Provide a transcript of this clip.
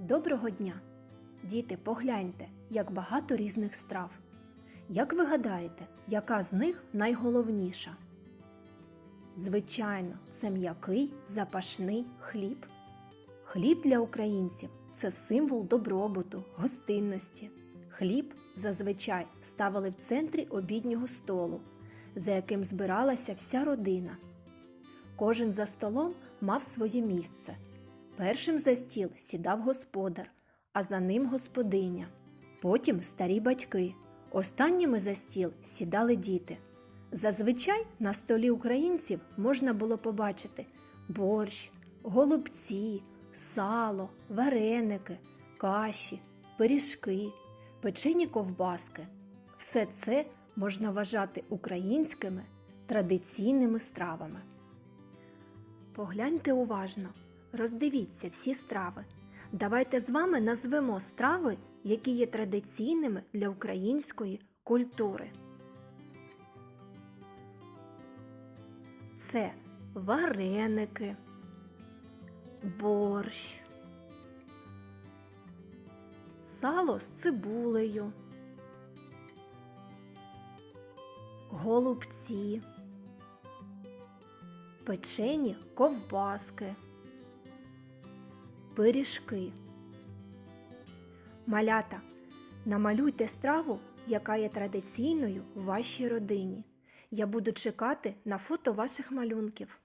Доброго дня! Діти, погляньте, як багато різних страв. Як ви гадаєте, яка з них найголовніша? Звичайно, це м'який запашний хліб. Хліб для українців це символ добробуту, гостинності. Хліб зазвичай ставили в центрі обіднього столу, за яким збиралася вся родина. Кожен за столом мав своє місце. Першим за стіл сідав господар, а за ним господиня. Потім старі батьки. Останніми за стіл сідали діти. Зазвичай на столі українців можна було побачити борщ, голубці, сало, вареники, каші, пиріжки, печені ковбаски. Все це можна вважати українськими традиційними стравами. Погляньте уважно, роздивіться всі страви. Давайте з вами назвемо страви, які є традиційними для української культури. Це вареники, борщ, сало з цибулею, голубці, печені ковбаски, пиріжки. Малята, намалюйте страву, яка є традиційною в вашій родині. Я буду чекати на фото ваших малюнків.